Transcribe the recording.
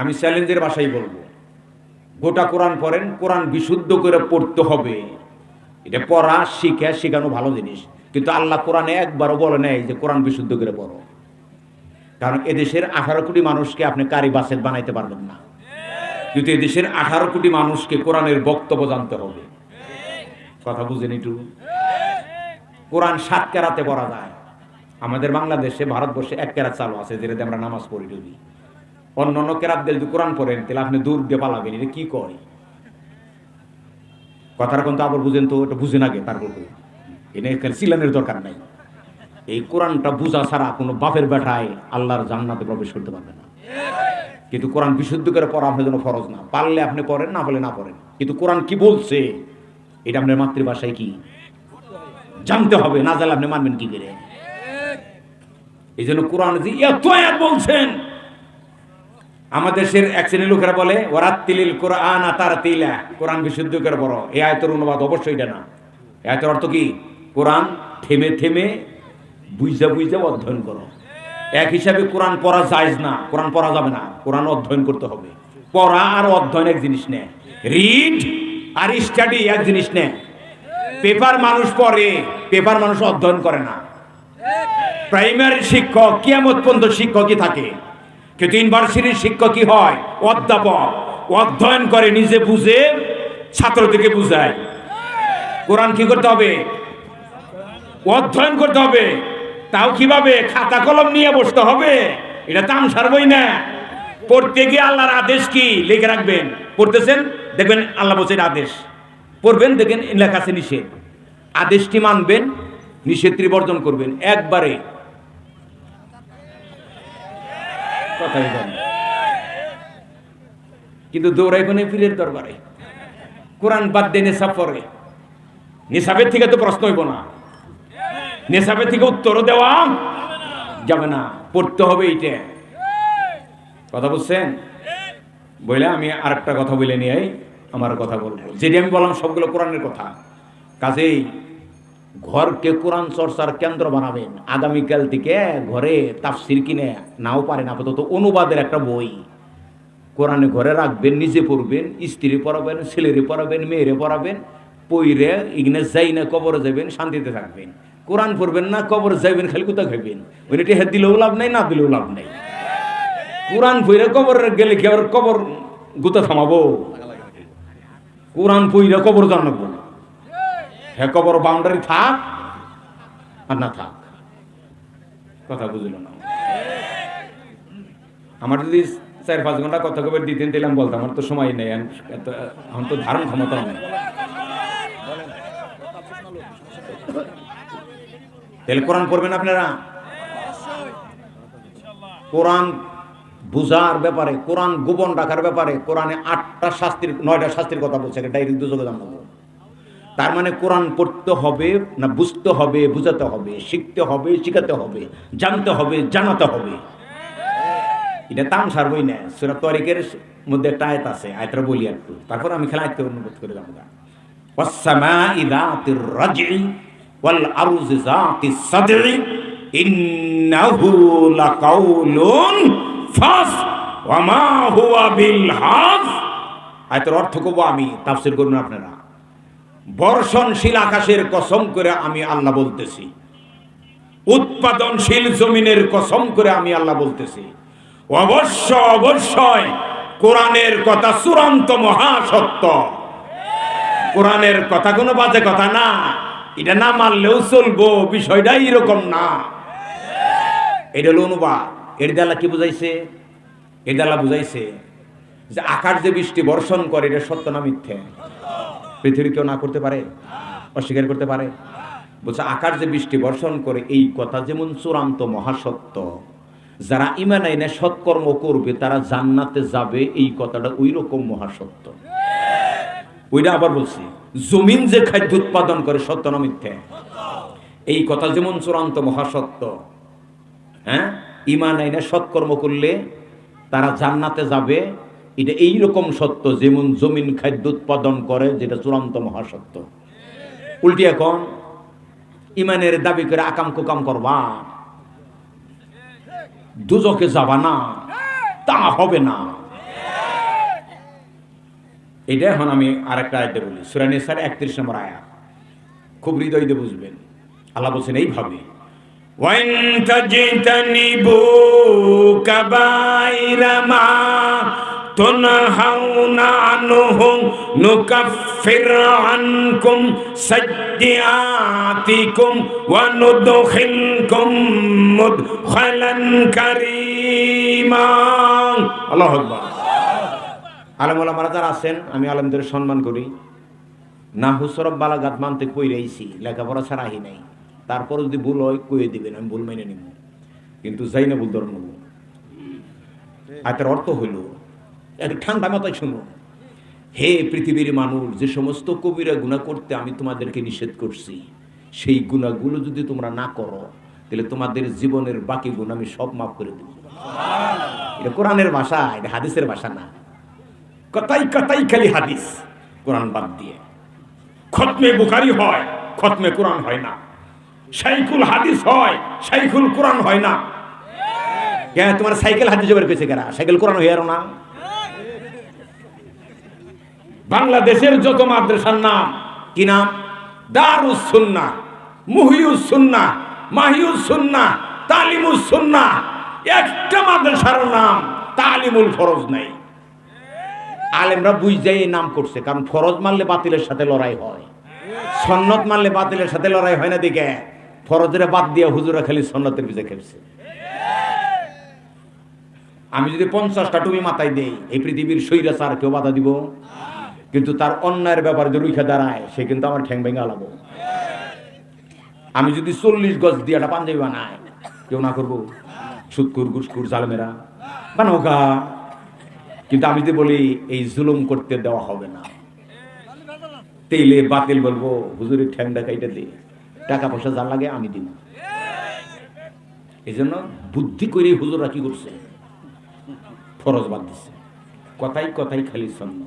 আমি চ্যালেঞ্জের বাসায় বলব। গোটা কোরআন পড়েন, কোরআন বিশুদ্ধ করে পড়তে হবে। এটা পড়া, শিখে, শেখানো ভালো জিনিস। কিন্তু আল্লাহ কোরআনে একবারও বলে নেয় যে কোরআন বিশুদ্ধ করে পড়ো। কারণ এদেশের আঠারো কোটি মানুষকে আপনি কারি বাসের বানাইতে পারবেন না। কিন্তু এদেশের আঠারো কোটি মানুষকে কোরআনের বক্তব্য জানতে হবে। কথা বুঝেন একটু? কোরআন সাত কেরাতে পড়া যায়। আমাদের বাংলাদেশে, ভারতবর্ষে এক কেরাত চালু আছে, যেটাতে আমরা নামাজ পড়ি যদি অন্য অন্য কেরাত দিয়ে যদি কোরআন পড়েন, তাহলে আপনি দূর দিয়ে পালাবেন, এটা কি কয়? কথার কিন্তু আবার বুঝেন তো, এটা বুঝেন আগে, তারপর বলুন। এটা সিলানের দরকার নাই। এই কোরআনটা বুঝা ছাড়া কোনো বাপের বেটায় আল্লাহর জান্নাতে প্রবেশ করতে পারবে না। কিন্তু কোরআন বিশুদ্ধ করে পড়া আপনার জন্য ফরজ না। পারলে আপনি পড়েন, না পারলে না পড়েন। কিন্তু কোরআন কি বলছে? এটা আপনার মাতৃভাষায় কি? জানতে হবে, না জানলে আপনি মানবেন কি করে? এই জন্য কোরআন যে এত বলছেন আমাদের দেশের এক শ্রেণির লোকেরা বলে ওরাত্তিলিল কোরআন আতার তিলা কোরআন বিশুদ্ধ করে বড়? এই আয়তের অনুবাদ অবশ্যই এটা না। এই আয়তের অর্থ কি? কোরআন থেমে থেমে বুঝা বুঝা অধ্যয়ন করো। এক হিসাবে কোরআন পড়া যায় না, কোরআন পড়া যাবে না। কোরআন অধ্যয়ন করতে হবে। পড়া আর অধ্যয়ন এক জিনিস নেয় রিড আর স্টাডি এক জিনিস নেয় পেপার মানুষ পড়ে, পেপার মানুষ অধ্যয়ন করে না। প্রাইমারি শিক্ষক, কিয়ামত পর্যন্ত শিক্ষকই থাকে। কিন্তু ইউনিভার্সিটির শিক্ষক কি হয়? অধ্যাপক। অধ্যয়ন করে, নিজে বুঝে ছাত্রদেরকে বুঝায়। কোরআন কি করতে হবে? অধ্যয়ন করতে হবে। তাও কীভাবে? খাতা কলম নিয়ে বসতে হবে। এটা তাম সারবই না। পড়তে গিয়ে আল্লাহর আদেশ কি? লিখে রাখবেন। পড়তেছেন? দেখবেন আল্লাহ বলছেন আদেশ। পড়বেন, দেখেন লেখা আছে নিষেধ। আদেশটি মানবেন, নিষেধটি বর্জন করবেন। একবারে কিন্তু দৌড়াই কোনে পীরের দরবারে, কোরআন বাদ দিয়ে নেশাব পড়ে। নেশাবের থেকে তো প্রশ্ন হইব না। নেশাবের থেকে উত্তরও দেওয়া যাবে না। পড়তে হবে এইটা। কথা বুঝছেন? বলে আমি আর একটা কথা বলে নিয়ে আমার কথা বলব। যেটি আমি বললাম সবগুলো কোরআনের কথা। কাজেই ঘরকে কোরআন চর্চার কেন্দ্র বানাবেন। আগামীকাল থেকে ঘরে তাফসির কিনে নাও পারেন আপাতত অনুবাদের একটা বই। কোরআনে ঘরে রাখবেন, নিজে পড়বেন, স্ত্রী পড়াবেন, ছেলেরে পড়াবেন, মেয়েরে পড়াবেন, পইরে ইগনে যাই না কবরে যাবেন শান্তিতে থাকবেন। কোরআন পড়বেন না, কবর যাইবেন, খালি কোথাও খাইবেন? ওইটা টেহার দিলেও লাভ নাই, না দিলেও লাভ নাই। কোরআন পইরে কবর গেলে কি আবার কবর গুতা থামাবো? কোরআন পইরে কবর জানাব? হ্যাঁ কবর বাউন্ডারি থাক আর না থাক। কথা বুঝলো না। আমার যদি চার পাঁচ ঘণ্টা কথা কবে দিতেন আমি বলতাম, আমার তো সময় নেই আমার তো ধারণ ক্ষমতা নেই। তাহলে কোরআন পড়বেন আপনারা? কোরআন বুঝার ব্যাপারে, কোরআন গোপন রাখার ব্যাপারে, কোরআনে আটটা শাস্তির, নয়টা শাস্তির কথা বলছে, ডাইরেক্ট দুযোগে জানাব তার মানে কোরআন পড়তে হবে না বুঝতে হবে বুঝাতে হবে শিখতে হবে শিখাতে হবে জানতে হবে জানাতে হবে এটা তামসার বই না সুরা তরিকের মধ্যে একটা আয়াত আছে আয়াতটা বলি একটু তারপর আমি খেলা আয়ত্ত অনুবোধ করে যাবো والسماء ذات الرجع والأرض ذات الصدع إنه لقول فصل وما هو بالحظ আয়তের অর্থ কব আমি তাফসির করুন আপনারা বর্ষণশীল আকাশের কসম করে আমি আল্লাহ বলতেছি। উৎপাদনশীল জমিনের কসম করে আমি আল্লাহ বলতেছি। অবশ্য, অবশ্যই কোরআনের কথা চূড়ান্ত মহাসত্য। কোরআনের কথা কোনো বাজে কথা না। এটা না মানলেও চলবো, বিষয়টা এরকম না। এটা হলো অনুবাদ। এর দ্বারা কি বুঝাইছে? এর দ্বারা বুঝাইছে যে আকাশ যে বৃষ্টি বর্ষণ করে, এটা সত্য না মিথ্যে? পৃথিবী কেউ না করতে পারে? অস্বীকার করতে পারে? বলছে, আকাশ যে বৃষ্টি বর্ষণ করে, এই কথা যেমন চূড়ান্ত মহাসত্য। যারা ইমান আইনে সৎকর্ম করবে, তারা জান্নাতে যাবে, এই কথাটা ওই রকম মহাসত্য। ওইটা আবার বলছি, জমিন যে খাদ্য উৎপাদন করে, সত্য না মিথ্যে? এই কথা যেমন চূড়ান্ত মহাসত্য হ্যাঁ? ইমান আইনে সৎকর্ম করলে তারা জান্নাতে যাবে এটা এই রকম সত্য যেমন জমিন খাদ্য উৎপাদন করে যেটা চূড়ান্ত মহাসত্য উল্টি এখন ইমানের দাবি করে আকাম কুকাম করবা দুজকে যাবা না তা হবে না এটা এখন আমি আরেকটা আয়তে বলি সুরানি স্যার একত্রিশ নম্বর আয়া খুব হৃদয় দিয়ে বুঝবেন আল্লাহ বলছেন এইভাবে وإن تجتنبوا كبائر ما تنهون عنه نكفر عنكم سيئاتكم وندخلكم مدخلا كريما الله أكبر আলম আলমারা যারা আছেন আমি আলমদের সম্মান করি না হুসরব বালাগাত মানতে কই রয়েছি লেখাপড়া ছাড়া আহি নাই তারপর যদি ভুল হয় কইয়ে দিবেন আমি ভুল মেনে নিব কিন্তু যাই না ভুল ধরে নেব আয়তের অর্থ হইল এক ঠান্ডা মাথায় শুনো। হে পৃথিবীর মানুষ, যে সমস্ত কবিরা গুণা করতে আমি তোমাদেরকে নিষেধ করছি, সেই গুণাগুলো যদি তোমরা না করো, তাহলে তোমাদের জীবনের বাকি গুণ আমি সব মাফ করে দেব। এটা কোরআনের ভাষা, এটা হাদিসের ভাষা না। কথাই কথাই খালি হাদিস, কোরআন বাদ দিয়ে। খতমে বুখারি হয়, খতমে কোরআন হয় না। শাইখুল হাদিস হয় শাইখুল কোরআন হয় না। কেন তোমার সাইকেল হাতে জোগাড় করেছে কেনা সাইকেল কোরআন হয়ে আর না। বাংলাদেশের যত মাদ্রাসার নাম, কি নাম? দারুস সুন্না মুহিউস সুন্না মাহিউস সুন্না তালিমুস সুন্না একটা মাদ্রাসার নাম তালিমুল ফরজ নাই। আলেমরা বুঝতে এই নাম করছে, কারণ ফরজ মারলে বাতিলের সাথে লড়াই হয়। সন্নত মারলে বাতিলের সাথে লড়াই হয় না দিকে ফরজের বাদ দিয়ে হুজুরা খালি সন্নতের পিছিয়ে খেলছে আমি যদি পঞ্চাশটা টুপি মাথায় দেই, এই পৃথিবীর সৈরা স্যার কেউ বাধা দিব? কিন্তু তার অন্যায়ের ব্যাপারে যে রুখে দাঁড়ায়, সে কিন্তু আমার ঠ্যাং ভেঙে আলাবো। আমি যদি চল্লিশ গজ দিয়ে একটা পাঞ্জাবি বানাই, কেউ না করব। সুৎকুর, গুসকুর, জালমেরা। বানোকা কিন্তু আমি যদি বলি, এই জুলুম করতে দেওয়া হবে না। তেলে বাতিল বলব, হুজুরের ঠ্যাংটা কাইটা দে। টাকা পয়সা যা লাগে আমি দিব এই জন্য বুদ্ধি করে হুজুরা কি করছে? ফরজ বাদ দিচ্ছে কথাই কথাই খালি সন্ন